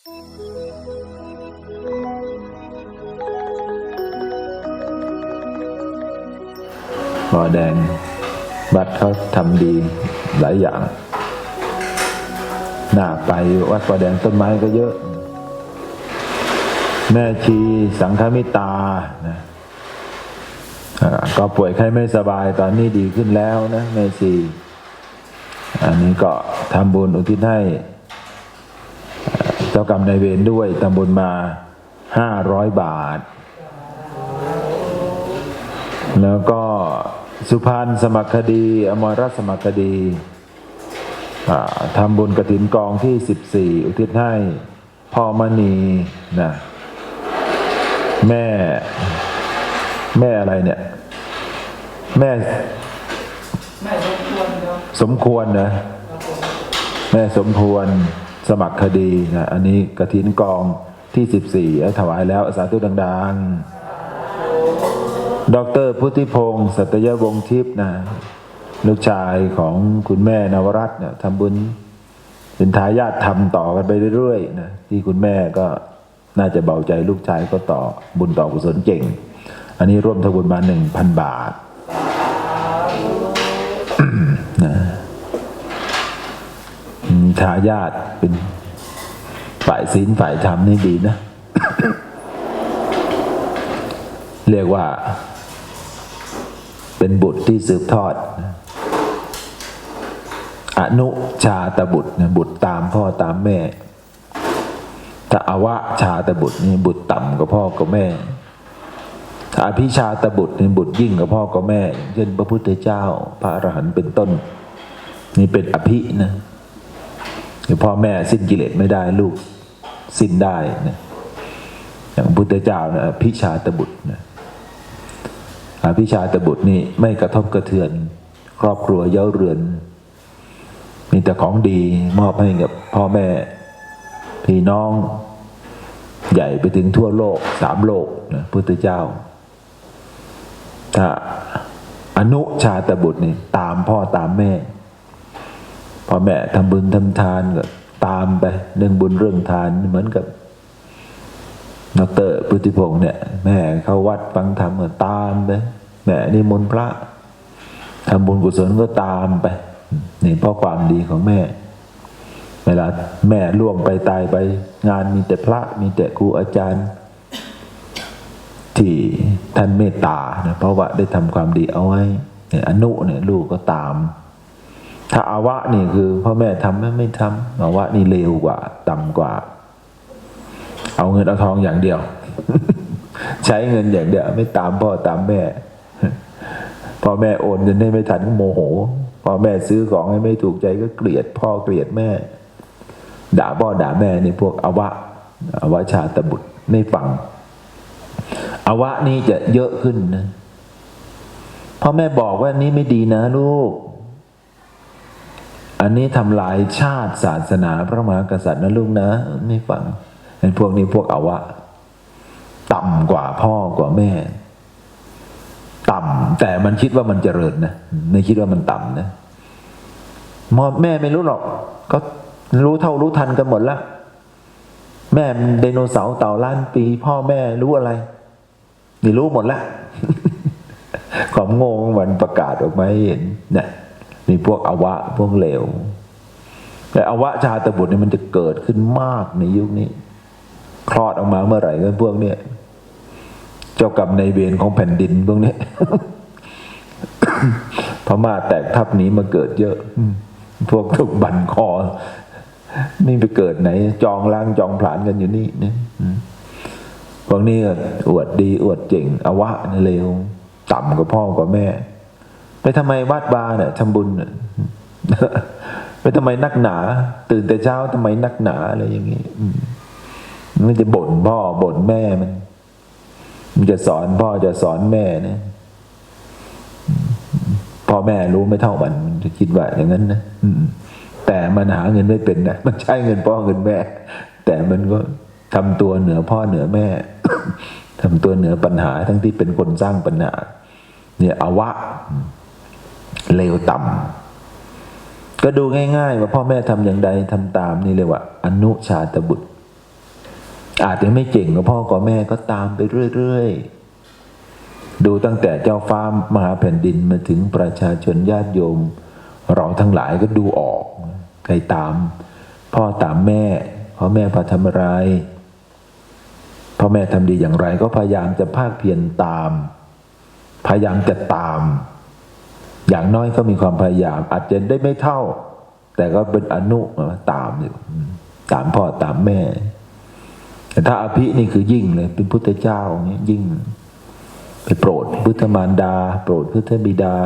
บอแดงวัดเขาทำดีหลายอย่าง หน้าไปวัดบอแดงต้นไม้ก็เยอะ แม่ชีสังฆมิตานะก็ป่วยไข้ไม่สบายตอนนี้ดีขึ้นแล้วนะแม่ชีอันนี้ก็ทำบุญอุทิศให้ จ้ากรรมนายเวรด้วยทำบุญมาห้าร้อยบาท แล้วก็สุพรรณสมัครคดี อมรรัตน์สมัครคดีอ่าทำบุญกระถินกองที่14อุทิศให้พ่อมณีนะแม่ แม่อะไรเนี่ย แม่แม่รบกวนเนาะสมควรนะแม่สมควร สมัครคดีนะอันนี้กระถินกองที่ 14ให้ถวายแล้วสาธุดังๆ ดรพุทธิพงศ์สัตยวงศ์ทิพย์นะลูกชายของคุณแม่นวรัตน์เนี่ยทำบุญเป็นทายาททำต่อกันไปเรื่อยๆนะที่คุณแม่ก็น่าจะเบาใจลูกชายก็ต่อบุญต่อกุศลเก่ง อันนี้ร่วมทำบุญมาหนึ่งพันบาท ทายาทเป็นฝ่ายศีลฝ่ายธรรมนี่ดีนะ เรียกว่า เป็นบุตรที่สืบทอด อนุชาตบุตรนะบุตรตามพ่อตามแม่ถ้าอวะชาตบุตรนี่บุตรต่ำกว่าพ่อกับแม่ถ้าอภิชาตบุตรนี่บุตรยิ่งกว่าพ่อกับแม่ เช่นพระพุทธเจ้า พระอรหันต์เป็นต้น นี่เป็นอภินะ พ่อแม่สิ้นกิเลสไม่ได้ลูกสิ้นได้นะอย่างพุทธเจ้านะอภิชาตบุตรนะอภิชาตบุตรนี่ไม่กระทบกระเทือน ครอบครัวเย้าเรือน มีแต่ของดีมอบให้กับพ่อแม่ พี่น้อง ใหญ่ไปถึงทั่วโลกสามโลกนะพุทธเจ้า ถ้าอนุชาตบุตรนี่ตามพ่อตามแม่ พ่อแม่ทำบุญทำทานก็ตามไปเรื่องบุญเรื่องทานเหมือนกับดอกเตอรพุทธิพงศ์เนี่ย แม่เข้าวัดฟังธรรมก็ตามไปแม่นิมนต์พระทำบุญกุศลก็ตามไปนี่เพราะความดีของแม่ เวลาแม่ล่วงไปตายไป งานมีแต่พระมีแต่ครูอาจารย์ ที่ท่านเมตตานะเพราะว่าได้ทำความดีเอาไว้อนุเนี่ยลูกก็ตาม ถ้าอาวะนี่คือพ่อแม่ทำไม่ไม่ทำอาวะนี่เลวกว่าต่ำกว่า เอาเงินเอาทองอย่างเดียว ใช้เงินอย่างเดียว ไม่ตามพ่อตามแม่พ่อแม่โอนเงินให้ไม่ทันก็โมโหพ่อแม่ซื้อของให้ไม่ถูกใจก็เกลียด พ่อเกลียดแม่ ด่าพ่อด่าแม่นี่พวกอวะอวะชาตบุตรไม่ฟังอวะนี่จะเยอะขึ้นนะพ่อแม่บอกว่านี้ไม่ดีนะลูก อันนี้ทำลายชาติศาสนาพระมหากษัตริย์นะลูกนะ ไม่ฟังเป็นพวกนี้พวกอวะ ต่ำกว่าพ่อกว่าแม่ ต่ำแต่มันคิดว่ามันเจริญนะไม่คิดว่ามันต่ำนะมอแม่ไม่รู้หรอก ก็รู้เท่ารู้ทันกันหมดละแม่ไดโนเสาร์เต่าล้านปี พ่อแม่รู้อะไร นี่รู้หมดละความโง่ของมันประกาศออกมาให้เห็นเนี่ย มีพวกอวะพวกเหลว แต่อวะชาตบุตรนี่มันจะเกิดขึ้นมากในยุคนี้ คลอดออกมาเมื่อไหร่ก็พวกเนี้ยเจ้ากรรมในเวรของแผ่นดินพวกนี้พม่าแตกทับหนีมาเกิดเยอะ พวกถูกบั่นคอ นี่ไปเกิดไหน จองล้างจองผลาญกันอยู่นี่เนี่ยพวกนี้อวดดีอวดเจ๋งอวะนี่เลวต่ำกว่าพ่อกว่าแม่ ไปทำไมวัดบาเนี่ยทำบุญเนี่ยไปทำไมนักหนา ตื่นแต่เช้าทำไมนักหนาอะไรอย่างงี้มันจะบ่นพ่อบ่นแม่มัน มันจะสอนพ่อจะสอนแม่เนี่ยพ่อแม่รู้ไม่เท่ามันมันจะคิดว่าอย่างนั้นนะอืมแต่มันหาเงินไม่เป็นนะมันใช้เงินพ่อเงินแม่ แต่มันก็ทำตัวเหนือพ่อเหนือแม่ทำตัวเหนือปัญหาทั้งที่เป็นคนสร้างปัญหา เนี่ยอวะ เลวต่ำก็ดูง่ายๆ ว่าพ่อแม่ทำอย่างใดทำตามนี่เรียว่า อนุชาตบุตร อาจจะไม่เก่งกับพ่อกับแม่ก็ตามไปเรื่อยๆ ดูตั้งแต่เจ้าฟ้ามหาแผ่นดินมาถึงประชาชนญาติโยม เราทั้งหลายก็ดูออก ใครตาม พ่อตามแม่พ่อแม่พาทำอะไรพ่อแม่ทำดีอย่างไรก็พยายามจะภาคเพียรตาม พยายามจะตาม อย่างน้อยก็มีความพยายาม อาจจะได้ไม่เท่า แต่ก็เป็นอนุตามอยู่ตามพ่อตามแม่ แต่ถ้าอภินี่คือยิ่งเลย เป็นพุทธเจ้าอย่างเงี้ยยิ่ง ไปโปรดพุทธมารดา โปรดพุทธบิดา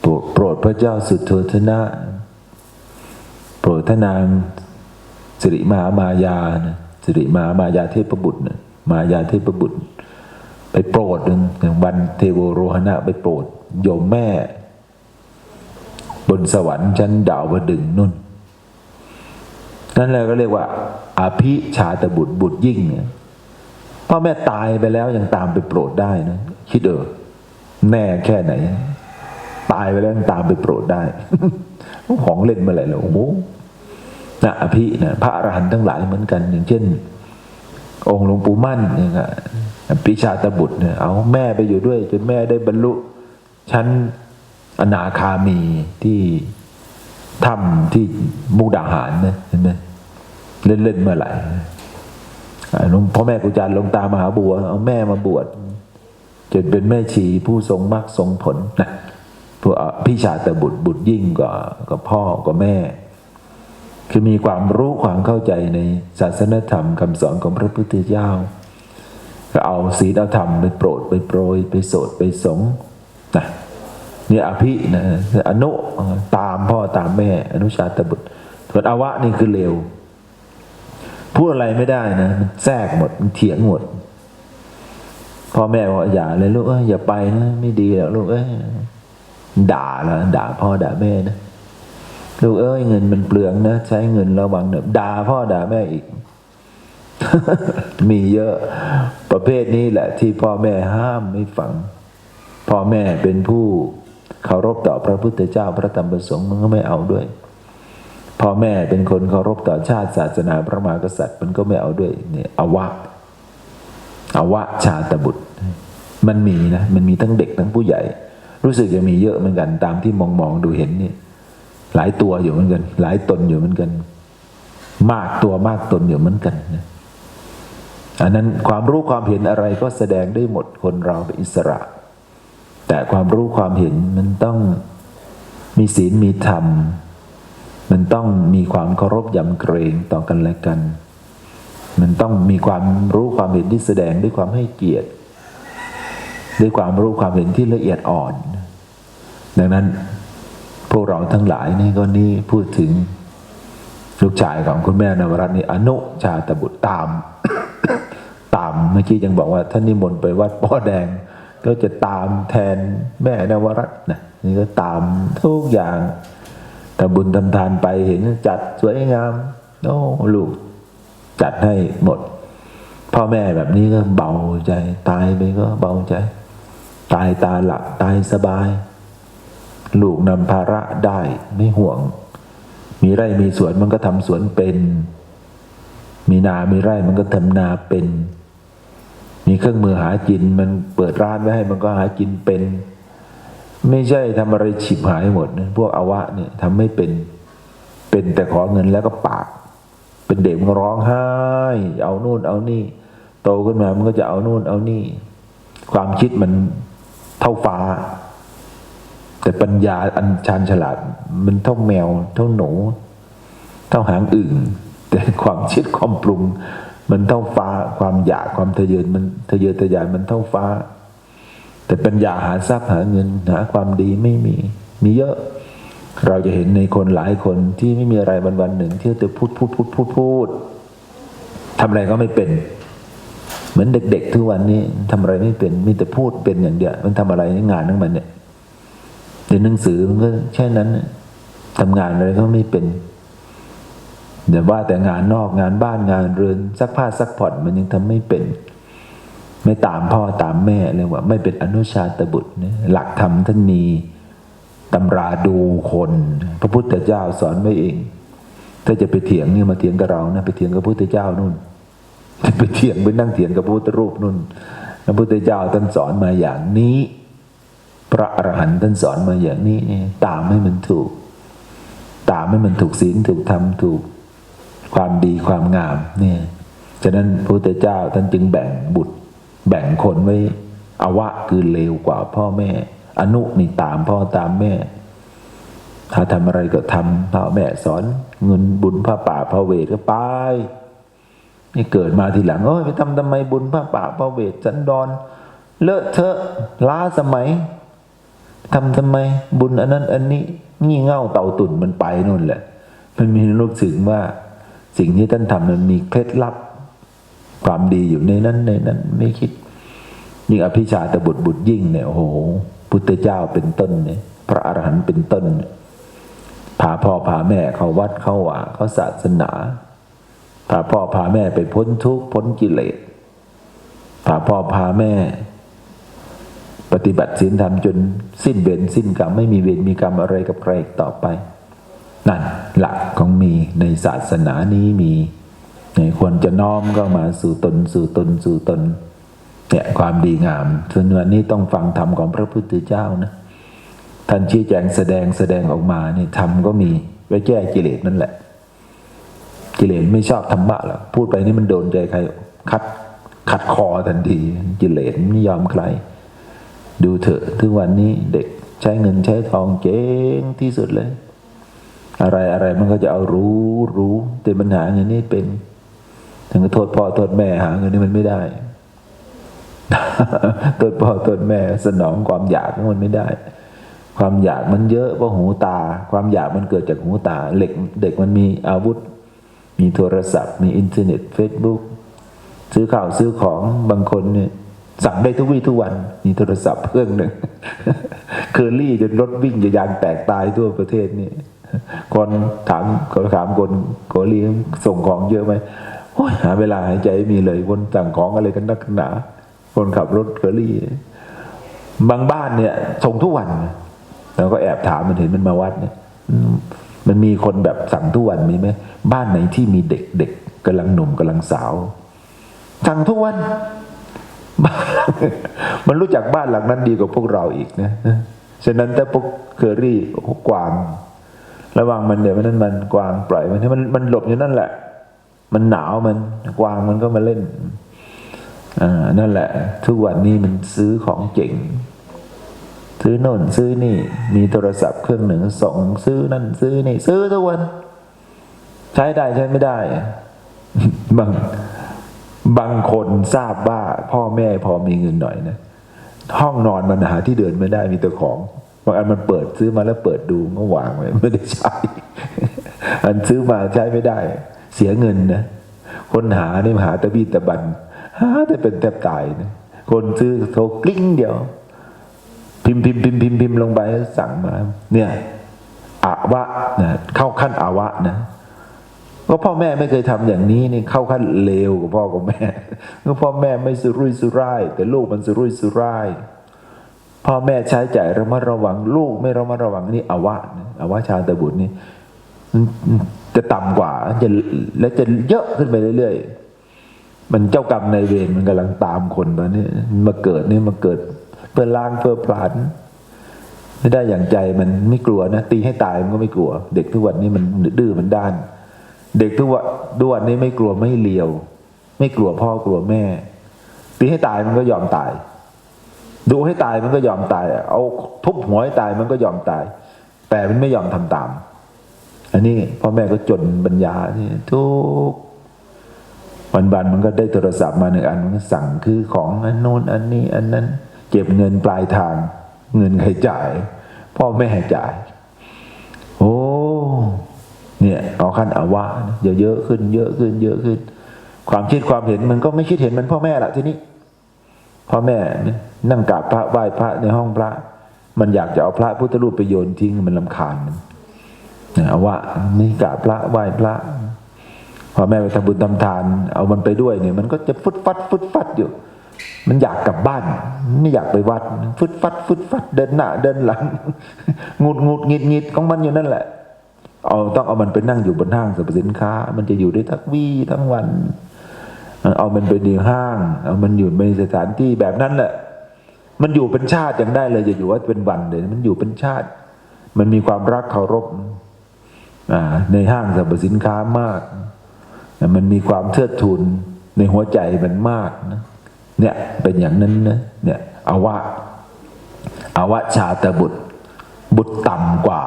โปรดโปรดพระเจ้าสุดโทธนะ โปรดทนางสิริมหามายานะสิริมหามายาเทพบุตรนะมายาเทพบุตร ไปโปรดอย่งวันเทโวโรหณะไปโปรด โยมแม่ บนสวรรค์ชั้นดาวดึงนุ่น นั่นแหละก็เรียกว่าอภิชาตบุตรบุตรยิ่งเนี่ยพ่อแม่ตายไปแล้วยังตามไปโปรดได้นะคิดเออแน่แค่ไหน ตายไปแล้วยังตามไปโปรดได้ ของเล่นเมื่อไหร่แล้วโอ้โหนะอภินะพระอรหันต์ทั้งหลายเหมือนกัน อย่างเช่น องค์หลวงปู่มั่นเนี่ยก็อภิชาตบุตรเนี่ยเอาแม่ไปอยู่ด้วย จนแม่ได้บรรลุ ชั้นอนาคามีที่ถ้ำที่มุกดาหารนะเห็นไหมเล่นๆเมื่อไหร่หลวงพ่อแม่ครูอาจารย์หลวงตามหาบัว เอาแม่มาบวชจนเป็นแม่ชีผู้ทรงมรรคทรงผลนะพวกพี่ชาตบุตรบุตรยิ่งกว่ากับพ่อกว่าแม่ คือมีความรู้ความเข้าใจในศาสนธรรมคำสอนของพระพุทธเจ้าก็เอาศีลธรรมไปโปรดไปโปรยไปโสดไปสงนะ เนี่ยอภินะอนุตามพ่อตามแม่ อนุชาตบุตรส่วนอวะนี่คือเลวพูดอะไรไม่ได้นะมันแทรกหมดมันเถียงหมดพ่อแม่บอกอย่าเลยลูกเอ้ยอย่าไปนะไม่ดีหรอกลูกเอ้ยด่าละด่าพ่อด่าแม่นะลูกเอ้ยเงินมันเปลืองนะใช้เงินระวังเนอะด่าพ่อด่าแม่อีก มีเยอะประเภทนี้แหละ ที่พ่อแม่ห้ามไม่ฟัง พ่อแม่เป็นผู้ เคารพต่อพระพุทธเจ้าพระธรรมประสงค์มันก็ไม่เอาด้วยพ่อแม่เป็นคนเคารพต่อชาติศาสนาพระมหากษัตริย์มันก็ไม่เอาด้วยเนี่ยอวะอวะชาตบุตร มันมีนะมันมีทั้งเด็กทั้งผู้ใหญ่ รู้สึกจะมีเยอะเหมือนกันตามที่มองมองดูเห็นเนี่ยหลายตัวอยู่เหมือนกัน หลายตนอยู่เหมือนกัน มากตัวมากตนอยู่เหมือนกันนะอันนั้นความรู้ความเห็นอะไรก็แสดงได้หมดคนเราเป็นอิสระ แต่ความรู้ความเห็นมันต้องมีศีลมีธรรม มันต้องมีความเคารพยำเกรงต่อกันและกัน มันต้องมีความรู้ความเห็นที่แสดงด้วยความให้เกียรติ ด้วยความรู้ความเห็นที่ละเอียดอ่อน ดังนั้นพวกเราทั้งหลายนี่ก็นี่พูดถึงลูกชายของคุณแม่นวรัตน์นี่อนุชาตบุตรตาม ตามเมื่อกี้ยังบอกว่าท่านนิมนต์ไปวัดป้อแดง ก็จะตามแทนแม่นวรัตน์นะนี่ก็ตามทุกอย่างแต่บุญทำทานไปเห็นจัดสวยงามโอ้ลูกจัดให้หมด พ่อแม่แบบนี้ก็เบาใจ ตายไปก็เบาใจ ตายตาหลับตายสบาย ลูกนำภาระได้ไม่ห่วง มีไร่มีสวนมันก็ทำสวนเป็น มีนา มีไร่มันก็ทำนาเป็น มีเครื่องมือหากินมันเปิดร้านไว้ให้มันก็หากินเป็น ไม่ใช่ทำอะไรฉิบหายหมดนะพวกอวะเนี่ยทำไม่เป็นเป็นแต่ขอเงินแล้วก็ปาก เป็นเด็กมันร้องไห้ เอานู่นเอานี่ โตขึ้นมามันก็จะเอานู่นเอานี่ ความคิดมันเท่าฟ้า แต่ปัญญาอันชาญฉลาด มันเท่าแมว เท่าหนู เท่าหางอึ่งแต่ความคิดความปรุง มันเท่าฟ้าความอยากความทะเยอมันทะเยอทะยานมันเท่าฟ้า แต่ปัญญาหาทรัพย์หาเงินหาความดีไม่มี มีเยอะ เราจะเห็นในคนหลายคนที่ไม่มีอะไรวันวันหนึ่ง ที่จะพูดพูดพูดพูดพูดทำอะไรก็ไม่เป็น เหมือนเด็ก ๆ ทุกวันนี้ทำอะไรไม่เป็นมีแต่พูดเป็นอย่างเดียวมันทำอะไรงานทั้งมันเนี่ยเรียนหนังสือมันก็แค่นั้นทำงานอะไรก็ไม่เป็น เดี๋ยวว่าแต่งานนอกงานบ้านงานเรือนซักผ้าซักผ่อนมันยังทำไม่เป็น ไม่ตามพ่อตามแม่เลยว่า ไม่เป็นอนุชาตบุตรนะหลักธรรมท่านมีตำราดูคน พระพุทธเจ้าสอนไว้เอง ถ้าจะไปเถียงเนี่ยมาเถียงกับเรานะไปเถียงกับพระพุทธเจ้านู่นไปเถียงไปนั่งเถียงกับพระพุทธรูปนุ่นพระพุทธเจ้าท่านสอนมาอย่างนี้ พระอรหันต์ท่านสอนมาอย่างนี้ตามให้มันถูก ตามให้มันถูกศีลถูกธรรมถูก ความดีความงามเนี่ยฉะนั้นพระพุทธเจ้าท่านจึงแบ่งบุตร แบ่งคนไว้อวะคือเลวกว่าพ่อแม่ อนุนี่ตามพ่อตามแม่ ถ้าทำอะไรก็ทำพ่อแม่สอนเงินบุญผ้าป่าพระเวทก็ไปนี่เกิดมาทีหลังโอ้ยไปทำทำไมบุญผ้าป่าพระเวทสันดอนเลอะเทอะล้าสมัยทำทำไมบุญอันนั้นอันนี้งี่เง่าเต่าตุ่นมันไปนู่นแหละ มันมีรู้สึกว่า สิ่งที่ท่านทำมันมีเคล็ดลับ ความดีอยู่ในนั้นในนั้นไม่คิดยิ่งอภิชาตบุตรบุตรยิ่งเนี่ยโอ้โหพุทธเจ้าเป็นต้นเนี่ยพระอรหันต์เป็นต้นพาพ่อพาแม่เขาวัดเขาว่าเขาศาสนาพาพ่อพาแม่ไปพ้นทุกข์พ้นกิเลสพาพ่อพาแม่ ปฏิบัติศีลธรรมจนสิ้นเวรสิ้นกรรมไม่มีเวรมีกรรมอะไรกับใครต่อไป นั่นหลักของมีในศาสนานี้มีเนี่ยควรจะน้อมก็มาสู่ตนสู่ตนสู่ตนเนี่ยความดีงามส่วนวันนี้ต้องฟังธรรมของพระพุทธเจ้านะท่านชี้แจงแสดงแสดงออกมานี่ธรรมก็มีไว้แก้กิเลสนั่นแหละ กิเลสไม่ชอบธรรมะหรอกพูดไปนี่มันโดนใจใครคัดขัดคอทันทีกิเลสไม่ยอมใคร ดูเถอะทุกวันนี้เด็กใช้เงินใช้ทองเจ๊งที่สุดเลย อะไรอะไรมันก็จะเอารู้รู้แต่ปัญหาเงินนี่เป็น ถึงโทษพ่อโทษแม่หาเงินนี่มันไม่ได้โทษพ่อโทษแม่สนองความอยากของมันไม่ได้ ความอยากมันเยอะเพราะหูตา ความอยากมันเกิดจากหูตาเหล็กเด็กมันมีอาวุธ มีโทรศัพท์ มีอินเทอร์เน็ตเฟซบุ๊กซื้อข่าวซื้อของบางคนเนี่ยสั่งได้ทุกวี่ทุกวันมีโทรศัพท์เครื่องหนึ่งเคอรี่จนรถวิ่งจะยางแตกตายทั่วประเทศนี่ คนถามคนถามคนเคอรี่ส่งของเยอะไหมโอ้ยหาเวลาหายใจไม่มีเลยคนสั่งของอะไรกันนักหนา คนขับรถเคอรี่ บางบ้านเนี่ยส่งทุกวันเราก็แอบถามมันเห็นมันมาวัดเนี่ยมันมีคนแบบสั่งทุกวันมีไหมบ้านไหนที่มีเด็กเด็กกำลังหนุ่มกำลังสาว สั่งทุกวันบ้านมันรู้จักบ้านหลังนั้นดีกว่าพวกเราอีกนะฉะนั้นถ้าพวกเคอรี่กวาง ระวังมันเดี๋ยวมันนั้นมันกวางปล่อยมันให้มันมันหลบอยู่นั่นแหละ มันหนาวมันกวางมันก็มาเล่นอ่านั่นแหละ ทุกวันนี้มันซื้อของเจ๋ง ซื้อโน่นซื้อนี่ มีโทรศัพท์เครื่องหนึ่งส่งซื้อนั่นซื้อนี่ ซื้อทุกวัน ใช้ได้ใช้ไม่ได้ บางบางคนทราบว่าพ่อแม่พอมีเงินหน่อยนะห้องนอนมันหาที่เดินไม่ได้มีแต่ของ บางอันมันเปิดซื้อมาแล้วเปิดดูก็วางไว้ไม่ได้ใช้ อันซื้อมาใช้ไม่ได้ เสียเงินนะคนหาเนี่ยหาตะบีตะบันหาแต่เป็นแทบตายนะคนซื้อโทรกลิ้งเดียว พิมพ์พิมพ์พิมพ์พิมพ์พิมพ์ลงไปสั่งมา เนี่ยอาวะนะเข้าขั้นอาวะนะก็พ่อแม่ไม่เคยทำอย่างนี้นี่เข้าขั้นเลวกับพ่อกับแม่ก็พ่อแม่ไม่สุรุ่ยสุร่าย แต่ลูกมันสุรุ่ยสุร่าย พ่อแม่ใช้จ่ายระมัดระวัง ลูกไม่ระมัดระวังนี่อาวะนะอาวะชาตบุตรนี่มันจะต่ำกว่าจะและจะเยอะขึ้นไปเรื่อยๆ มันเจ้ากรรมในเวรมันกำลังตามคนตอนนี้มาเกิดนี่มาเกิดเพื่อล้างเพื่อผลาญไม่ได้อย่างใจมันไม่กลัวนะตีให้ตายมันก็ไม่กลัว เด็กทุกวันนี้มันดื้อมันด้าน เด็กทุกวันทุกวันนี้ไม่กลัวไม่เลียว ไม่กลัวพ่อกลัวแม่ ตีให้ตายมันก็ยอมตาย ดูให้ตายมันก็ยอมตาย เอาทุบหัวให้ตายมันก็ยอมตาย แต่มันไม่ยอมทำตาม อันนี้พ่อแม่ก็จนปัญญาที่ทุกวันบันมันก็ได้โทรศัพท์มาหนึ่งอันมันก็สั่งคือของอันโน้นอันนี้ อันนั้น เก็บเงินปลายทาง เงินใครจ่าย พ่อแม่จ่าย โอ้เนี่ยเอาขั้นอาวะนะเยอะๆขึ้น เยอะขึ้น เยอะขึ้น ความคิดความเห็นมันก็ไม่คิดเห็นเหมันพ่อแม่ละทีนี้ พ่อแม่นั่งกราบพระไหว้พระในห้องพระ มันอยากจะเอาพระพุทธรูปไปโยนทิ้งมันลำคาญมันเอาว่านี่กราบพระไหว้พระพ่อแม่ไปทำบุญทำทาน เอามันไปด้วยเนี่ย มันก็จะฟึดฟัดฟึดฟัดอยู่ มันอยากกลับบ้าน ไม่อยากไปวัดฟึดฟัดฟึดฟัดเดินหน้าเดินหลังงุดงุดงิดงิดของมันอยู่นั่นแหละ เอาต้องเอามันไปนั่งอยู่บนห้างสรรพสินค้า มันจะอยู่ได้ทั้งวี่ทั้งวัน เอามันไปในห้าง เอามันอยู่ในสถานที่แบบนั้นแหละ มันอยู่เป็นชาติยังได้เลยจะอยู่ว่าเป็นวันเลย มันอยู่เป็นชาติ มันมีความรักเคารพในห้างสรรพสินค้ามาก มันมีความเทิดทูนในหัวใจมันมากนะ เนี่ยเป็นอย่างนั้นนะ เนี่ยอวะอวะชาตบุตร บุตรต่ำกว่า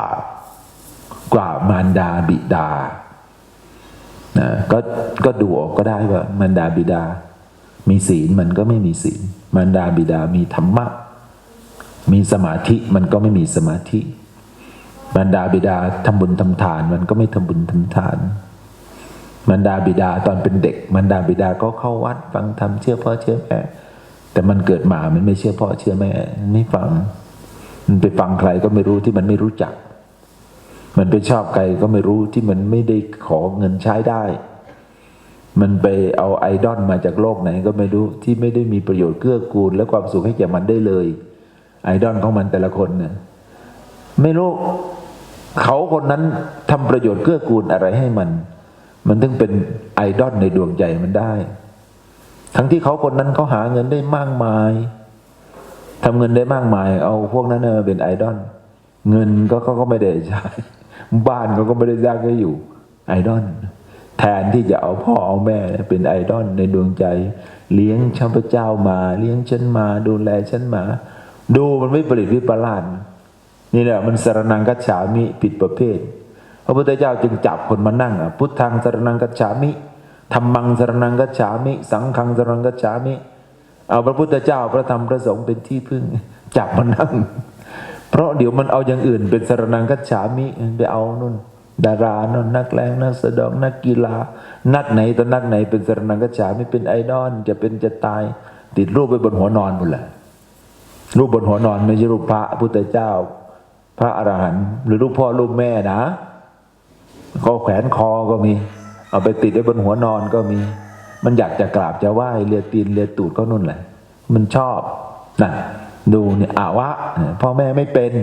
กว่ามารดาบิดา นะก็ก็ดูออกก็ได้ว่ามารดาบิดา มีศีลมันก็ไม่มีศีลมารดาบิดามีธรรมะ มีสมาธิมันก็ไม่มีสมาธิมารดาบิดาทำบุญทำทาน มันก็ไม่ทำบุญทำทานมารดาบิดาตอนเป็นเด็กมารดาบิดาก็เข้าวัด ฟังธรรมเชื่อพ่อเชื่อแม่แต่มันเกิดมามันไม่เชื่อพ่อเชื่อแม่นไม่ฟัง มันไปฟังใครก็ไม่รู้ที่มันไม่รู้จัก มันไปชอบใครก็ไม่รู้ที่มันไม่ได้ขอเงินใช้ได้ มันไปเอาไอดอลมาจากโลกไหนก็ไม่รู้ที่ไม่ได้มีประโยชน์เกื้อกูล และความสุขให้แก่มันได้เลย ไอดอลของมันแต่ละคนเนี่ยไม่รู้เขาคนนั้นทำประโยชน์เกื้อกูลอะไรให้มัน มันถึงเป็นไอดอลในดวงใจมันได้ ทั้งที่เขาคนนั้นเขาหาเงินได้มากมายทำเงินได้มากมาย เอาพวกนั้นเนเป็นไอดอลเงินก็เขาก็ไม่ได้ใช้ บ้านเขาก็ไม่ได้สร้างให้อยู่ ไอดอลแทนที่จะเอาพ่อเอาแม่เป็นไอดอลในดวงใจ เลี้ยงชาวพระเจ้ามา เลี้ยงฉันมา ดูแลฉันมา ดูมันไม่ผลิตวิปลาสนี่แหละมันสรนังกัจฉามิผิดประเภท พระพุทธเจ้าจึงจับคนมานั่งอะพุทธังสรนังกัจฉามิธรรมังสรนังกัจฉามิ สังฆังสรนังกัจฉามิ เอาพระพุทธเจ้าพระธรรมพระสงฆ์เป็นที่พึ่งจับมานั่ง เพราะเดี๋ยวมันเอาอย่างอื่นเป็นสรนังกัจฉามิไปเอานู่น ดารานู่นนักแรงนักแสดงนักกีฬา นักไหนตอนนักไหนเป็นสรนังกัจฉามิเป็นไอดอลจะเป็นจะตาย ติดรูปไปบนหัวนอนหมดแหละรูปบนหัวนอนไม่ใช่รูปพระพุทธเจ้า พระอรหันต์หรือรูปพ่อรูปแม่นะก็แขวนคอก็มี เอาไปติดไว้บนหัวนอนก็มี มันอยากจะกราบจะไหว้เลียตีนเลียตูดก็นู่นแหละ มันชอบนะ ดูเนี่ยอาวะพ่อแม่ไม่เป็น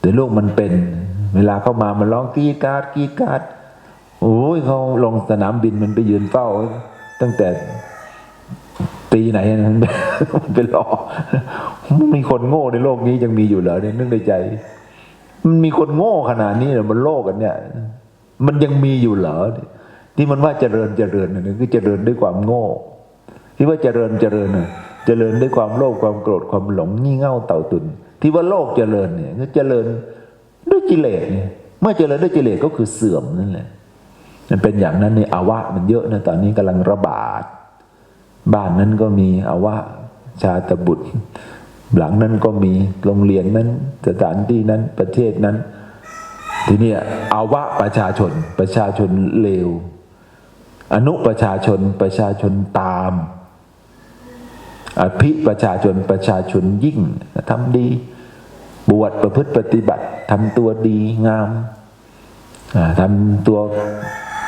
แต่ลูกมันเป็น เวลาเข้ามามันร้องกรีกราดกรีกราดโอ้ยเขาลงสนามบินมันไปยืนเฝ้า ตั้งแต่ปีไหนนั้นเป็นรอมันมีคนโง่ในโลกนี้ยังมีอยู่เหรอเนี่ยนึกในใจ มันมีคนโง่ขนาดนี้เหรอบนโลกกันเนี่ย มันยังมีอยู่เหรอที่มันว่าเจริญเจริญนี่ยคือเจริญด้วยความโง่ ที่ว่าเจริญเจริญเนี่ย เจริญด้วยความโลภความโกรธความหลงงี่เง่าเต่าตุนที่ว่าโลกเจริญเนี่ยคือเจริญด้วยกิเลสเนี่ยเมื่อเจริญด้วยกิเลสก็คือเสื่อมนั่นแหละมันเป็นอย่างนั้นในอาวะมันเยอะนะตอนนี้กำลังระบาด บ้านนั้นก็มีอาวะชาตบุตร หลังนั้นก็มีโรงเรียนนั้นสถานที่นั้นประเทศนั้น ทีนี้อาวะประชาชนประชาชนเลวอนุประชาชนประชาชนตาม อภิประชาชนประชาชนยิ่งทำดี บวชประพฤติปฏิบัติทำตัวดีงามอ่าทำตัว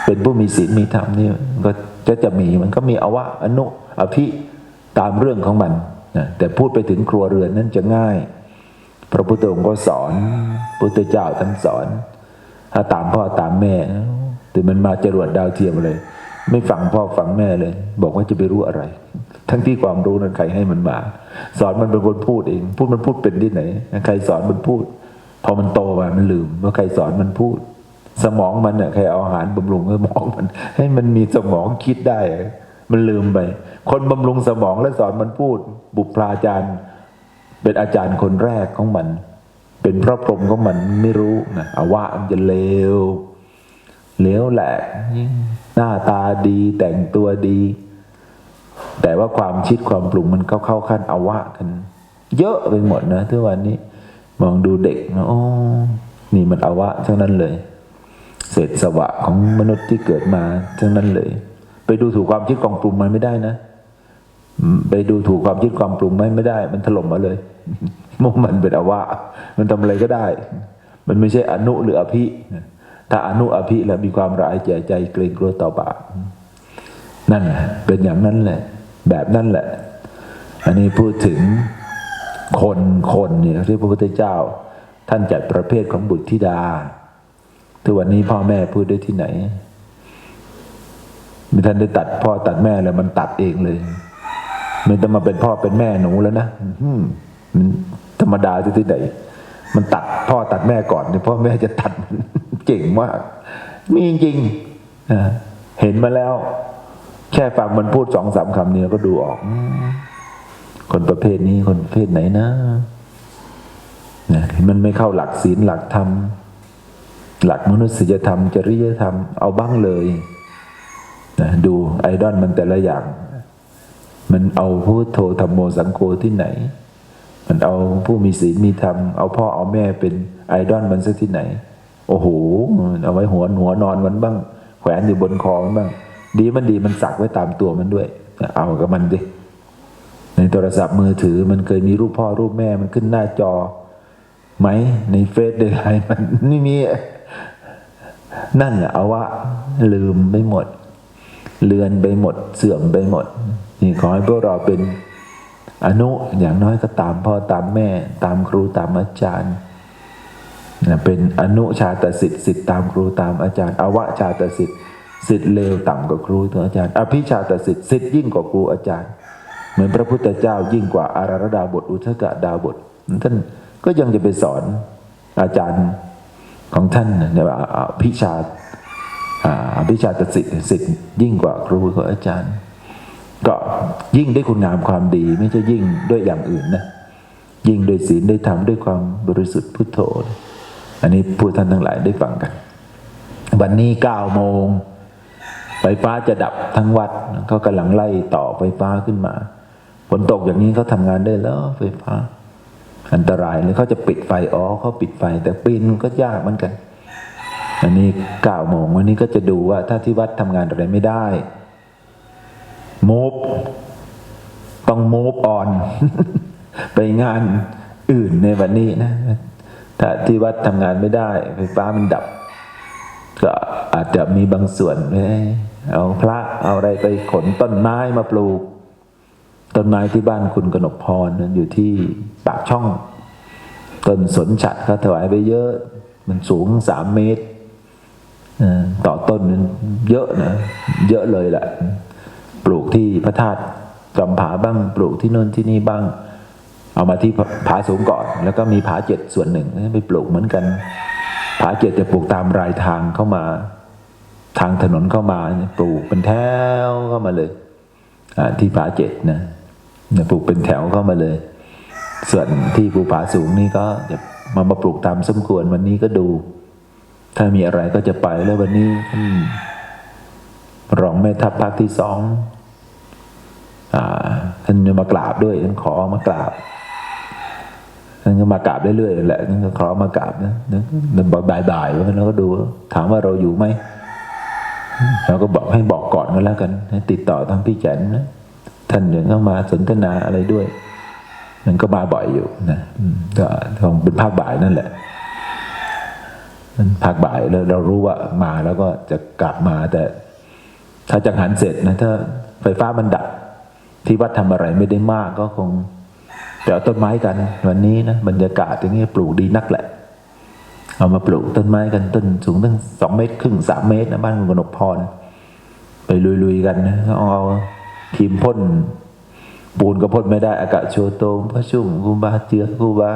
เป็นผู้มีศีลมีธรรมนี่ก็จะจะมีมันก็มีอวะอนุอภิตามเรื่องของมันนะแต่พูดไปถึงครัวเรือนนั้นจะง่าย พระพุทธองค์ก็สอนพุทธเจ้าท่านสอน ถ้าตามพ่อตามแม่แต่มันมาจรวดดาวเทียมเลย ไม่ฟังพ่อฟังแม่เลย บอกว่าจะไปรู้อะไร ทั้งที่ความรู้นั้นใครให้มันมา สอนมันเป็นคนพูดเอง พูดมันพูดเป็นที่ไหน ใครสอนมันพูด พอมันโตมามันลืมว่าใครสอนมันพูด สมองมันเนี่ยใครเอาอาหารบำรุงสมองมัน ให้มันมีสมองคิดได้ มันลืมไป คนบำรุงสมองและสอนมันพูด บุพราจารย์เป็นอาจารย์คนแรกของมัน เป็นพระพรหมของมันไม่รู้นะอาวะมันจะเลว เลวแหลกหน้าตาดีแต่งตัวดี แต่ว่าความคิดความปรุงมันเข้าเข้าขั้นอาวะกัน เยอะไปหมดนะทุกวันนี้ มองดูเด็กนะโอ้นี่มันอาวะทั้งนั้นเลย เศษสวะของมนุษย์ที่เกิดมาทั้งนั้นเลย ไปดูถูกความคิดความปรุงมันไม่ได้นะไปดูถูกความคิดความปรุงไม่ไม่ได้ มันถล่มมาเลยมุมันเป็นอาวะ มันทำอะไรก็ได้ มันไม่ใช่อนุหรืออภิ ถ้าอนุอภิแล้วมีความร้ายใจใจเกรงกลัวต่อบาปนั่นแหละเป็นอย่างนั้นแหละ แบบนั้นแหละ อันนี้พูดถึงคนคนเนี่ยที่พระพุทธเจ้า ท่านจัดประเภทของบุตรธิดา ทุกวันนี้พ่อแม่พูดได้ที่ไหนไม่ทันได้ตัดพ่อตัดแม่แล้วมันตัดเองเลยไม่ต้องมาเป็นพ่อเป็นแม่หนูแล้วนะมันธรรมดาที่ที่ไหนมันตัดพ่อตัดแม่ก่อนเนี่ยพ่อแม่จะตัด เจ๋งมากมีจริงๆเห็นมาแล้ว แค่ฟังมันพูดสองสามคำเนี่ยก็ดูออก คนประเภทนี้คนประเภทไหนนะนะมันไม่เข้าหลักศีลหลักธรรม หลักมนุษยธรรม จริยธรรม เอาบ้างเลยนะดูไอดอลมันแต่ละอย่าง มันเอาพุทโธธรรมโมสังโฆที่ไหน มันเอาผู้มีศีลมีธรรม เอาพ่อเอาแม่เป็นไอดอลมันซะที่ไหน โอ้โหเอาไว้หัวหัวนอนมันบ้าง แขวนอยู่บนคอมันบ้าง ดีมันดีมันสักไว้ตามตัวมันด้วย เอากับมันดิในโทรศัพท์มือถือมันเคยมีรูปพ่อรูปแม่มันขึ้นหน้าจอไหมในเฟซในไลน์มันไม่มีนั่นแหละเอาว่าลืมไปหมด เลือนไปหมด เสื่อมไปหมด นี่ขอให้พวกเราเป็นอนุอย่างน้อยก็ตามพ่อตามแม่ ตามครูตามอาจารย์ เป็นอนุชาตสิทธิ์สิทธิ์ตามครูตามอาจารย์ อวชาตสิทธิ์สิทธิ์เลวต่ำกว่าครูตัวอาจารย์ อภิชาตสิทธิ์สิทธิ์ยิ่งกว่าครูอาจารย์ เหมือนพระพุทธเจ้ายิ่งกว่าอาราธดาบท อุทกดาบท ท่านก็ยังจะไปสอนอาจารย์ของท่านเนี่ยว่าอภิชาอ่าอภิชาตสิทธิ์สิทธิ์ยิ่งกว่าครูของอาจารย์ ก็ยิ่งด้วยคุณงามความดีไม่ใช่ยิ่งด้วยอย่างอื่นนะยิ่งด้วยศีลด้วยธรรมด้วยความบริสุทธิ์พุทโธ อันนี้ผู้ท่านทั้งหลายได้ฟังกัน วันนี้เก้าโมงไฟฟ้าจะดับทั้งวัดเขากำลังไล่ต่อไฟฟ้าขึ้นมาฝนตกอย่างนี้เขาทำงานได้แล้วไฟฟ้า อันตรายเลยเขาจะปิดไฟอ๋อเขาปิดไฟ แต่ปีนก็ยากเหมือนกัน อันนี้เก้าโมงวันนี้ก็จะดูว่า ถ้าที่วัดทำงานอะไรไม่ได้มูฟต้องมูฟออน ไปงานอื่นในวันนี้นะ ถ้าที่วัดทำงานไม่ได้ ไฟฟ้ามันดับ ก็อาจจะมีบางส่วนเอ้ยเอาพระเอาอะไรไปขนต้นไม้มาปลูก ต้นไม้ที่บ้านคุณกนกพรนั้นอยู่ที่ปากช่อง ต้นสนฉัดเขาถวายไปเยอะ มันสูงสามเมตรต่อต้นนั้นเยอะนะ เยอะเลยแหละ ปลูกที่พระธาตุจอมผาบ้าง ปลูกที่โน่นที่นี่บ้าง เอามาที่ผาสูงก่อน แล้วก็มีผาเจ็ดส่วนหนึ่งไปปลูกเหมือนกันผาเจ็ดจะปลูกตามรายทางเข้ามา ทางถนนเข้ามาปลูกเป็นแถวเข้ามาเลยที่ผาเจ็ดนะปลูกเป็นแถวเข้ามาเลย ส่วนที่ภูผาสูงนี่ก็จะมามาปลูกตามสมควรวันนี้ก็ดู ถ้ามีอะไรก็จะไปแล้ววันนี้รองแม่ทัพภาคที่สองอ่าท่านมากราบด้วยท่านขอมากราบ ท่นก็มากราบเรื่อยๆแหละท่นก็ขอมากราบนะนะมันะบ่ายๆแล้วเราก็ดู ถามว่าเราอยู่ไหมเราก็บอกให้บอกก่อนก็แล้วกันให้ติดต่อทางพี่แจนนะท่านยังเข้ามาสนทนาอะไรด้วย มันก็มาบ่อยอยู่นะก็คงเป็นภาคบ่ายนั่นแหละมันภาคบ่ายแล้วเรารู้ว่ามาแล้วก็จะกลับมาแต่ ถ้าจังหันเสร็จนะถ้าไฟฟ้ามันดับที่วัดทำอะไรไม่ได้มากก็คง แต่ต้นไม้กัน วันนี้นะบรรยากาศอย่างนี้ปลูกดีนักแหละ เอามาปลูกต้นไม้กันต้นสูงตั้งสองเมตรครึ่งสามเมตรนะบ้านคุณกนกพร ไปลุยๆกันนะเอาเอาทีมพ่นปูนก็พ่นไม่ได้ อากาศโชโตมพระชุ่มครูบาเจือครูบา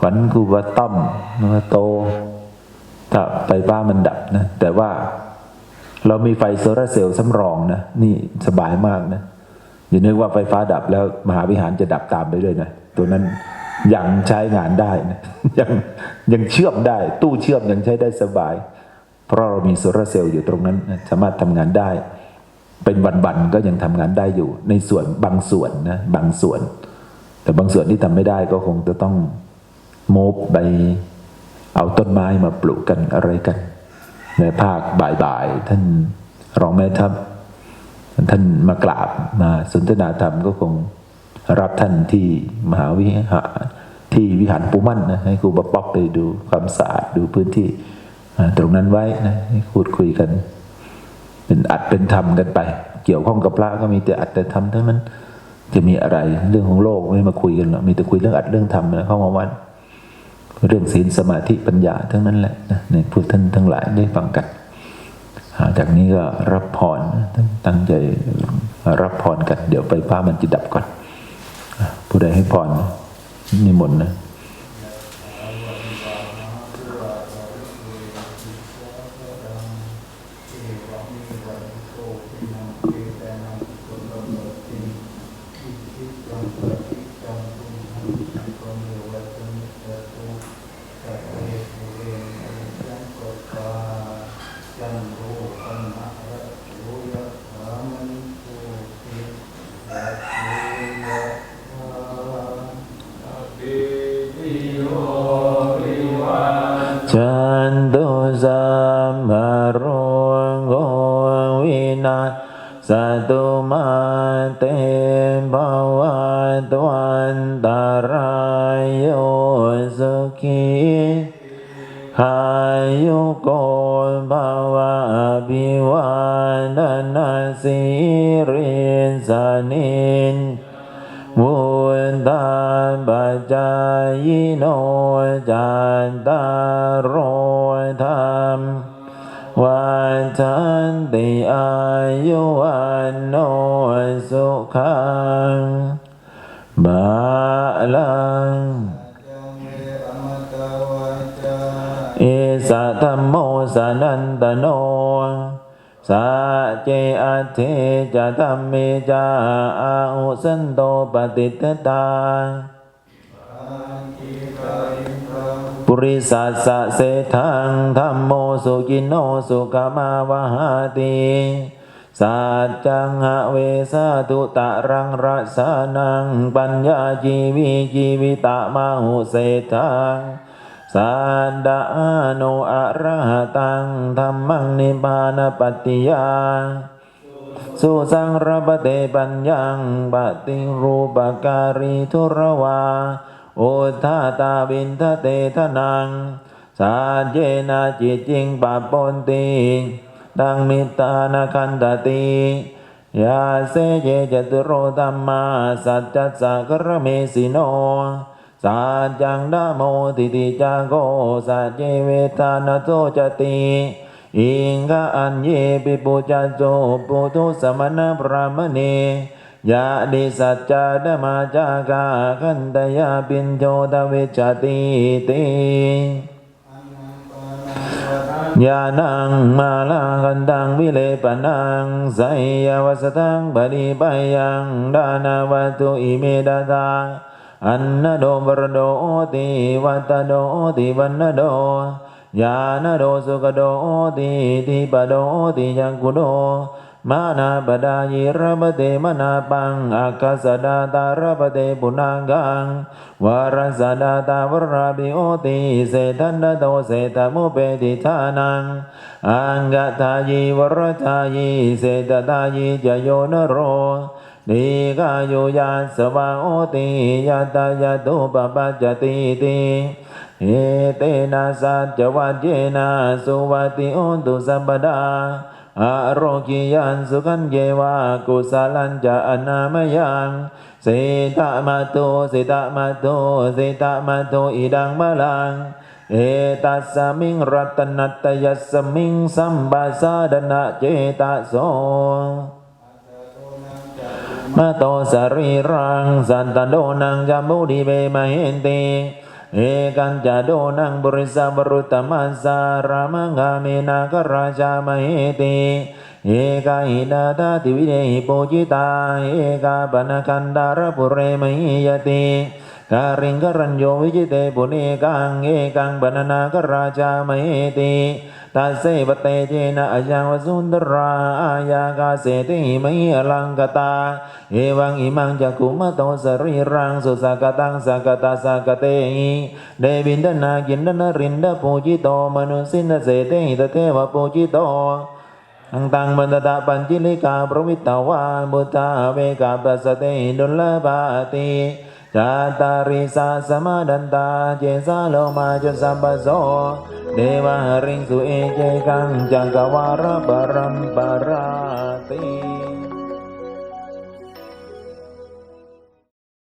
ขวัญครูบาต้อมครูบาโตถ้าไฟฟ้ามันดับนะ แต่ว่าเรามีไฟโซลาร์เซลล์สำรองนะ นี่สบายมากนะ อย่านึกว่าไฟฟ้าดับแล้วมหาวิหารจะดับตามไปด้วยนะ ตัวนั้นยังใช้งานได้นะยังยังเชื่อมได้ ตู้เชื่อมยังใช้ได้สบาย เพราะเรามีโซลาร์เซลล์อยู่ตรงนั้นสามารถทำงานได้ เป็นวันๆก็ยังทำงานได้อยู่ ในส่วนบางส่วนนะบางส่วน แต่บางส่วนที่ทำไม่ได้ก็คงจะต้องโมบไปเอาต้นไม้มาปลูกกันอะไรกัน ในภาคบ่ายๆท่านรองแม่ทัพ ท่านมากราบมาสนทนาธรรมก็คงรับท่านที่มหาวิหารที่วิหารปูมั่นนะให้ครูบป๊อกไปดูความสะอาดดูพื้นที่ตรงนั้นไว้นะให้พูดคุยกัน เป็นอัดเป็นธรรมกันไป เกี่ยวข้องกับพระก็มีแต่อัดแต่ธรรมทั้งนั้น จะมีอะไรเรื่องของโลกไม่มาคุยกันหรอกมีแต่คุยเรื่องอัดเรื่องธรรมนะเข้ามาวัดเรื่องศีลสมาธิปัญญาทั้งนั้นแหละนะในพุทธท่านทั้งหลายได้ฟังกัน จากนี้ก็รับพรตั้งใจรับพรกัน เดี๋ยวไฟฟ้ามันจะดับก่อน ผู้ใดให้พรนิมนต์นะ จจายโนจันตารโรธรรมวันทันติอายุวันโนสุขังบาลังอิสัทธมโมสนันตโนสัจเจอัตเทจะธรรมเมจาอาหุสันโตปฏิทตา ปุริสัสสะเสทังธรรมโมสุกินโนสุขมาวหาติสัจจังหะเวสาตุตะรังรัสานัง ปัญญาจีวีจีวิตะมาหุเสทังสันดาโนอะระหตังธรรมังนิพพานปัตติยาสุสังรปะเตปัญญังปฏิรูปการีทุรวา โอทาตาวินทะเตทนัง สาเจนะจิตจริงปะปนติดังมิตานาคันตติยาเสเยจตุโรธรรมาสัจจสักรเมสิโนสัจจังดาโมติติจาโกสัจเจเวทานโตจติอิงกะอันเยปิปุจจโจปุตุสมณพรามเน ยะดิสัจจาดมาจากาคันตยาปินโจตเวจจติติยานังมาลาคันตังวิเลปนังไสยวัสตังปฏิปยังดานาวัตุอิเมดาตาอันนโดบรโดติวัตโดติวันนโดญาณโดสุขโดติทิปโดติยังกุโด มานาปดายิระปเตมนาปังอาคาสดาตาระปเตปุนากังวารสดาตาวราบิโอติเสทันโตเสตมุเปติทานังอังกทายิวรทายิเสตตายิจโยนโรนิกาโยยาสวาโอติยาตายาตุปปัจจติติเอเตนะสัจวัจเจนะสุวัติโอนตุสัมปดา อโรกิยันสุขันเยวากุสาลันจะอนามยังเสตมาโตเสตมาโตเสตมาโตอิดังบาลังเอตัสมิงรัตนัตยัสมิงสัมบาสาดนะเจตโสมาโตสรีรังสันตโดนังจามุดีเบมเหนติ เอกันจะโดนังบริสบรุตตมัสารามังกาเมนากราชามเหติเอกาหินาตาติวิเดหิปุจิตาเอกาปนคันดารปุเรมหิยติ การิงกรัญโยวิจิเตปุเนกังเอกังปนนากราชามเหติตัสเสปเตเจนะอายังวสุนทราอายากาเสติมหิอลังกตา เอวังอิมังจักขุมะโตสรีรังสุสากตังสากตาสากเตหิเดวินดนากินดนรินดปูจิโตมนุสินเสตหิตเทวปูจิโตอังตังบันตะปัญจิลิกาประวิตาวาบุตาเวกาปัสสติดุลภาติ ชาตาริสาสมาดันตาเจสาโลมาจสัมปโสเดวะหริงสุเอเจกังจังกวาระปรัมปรา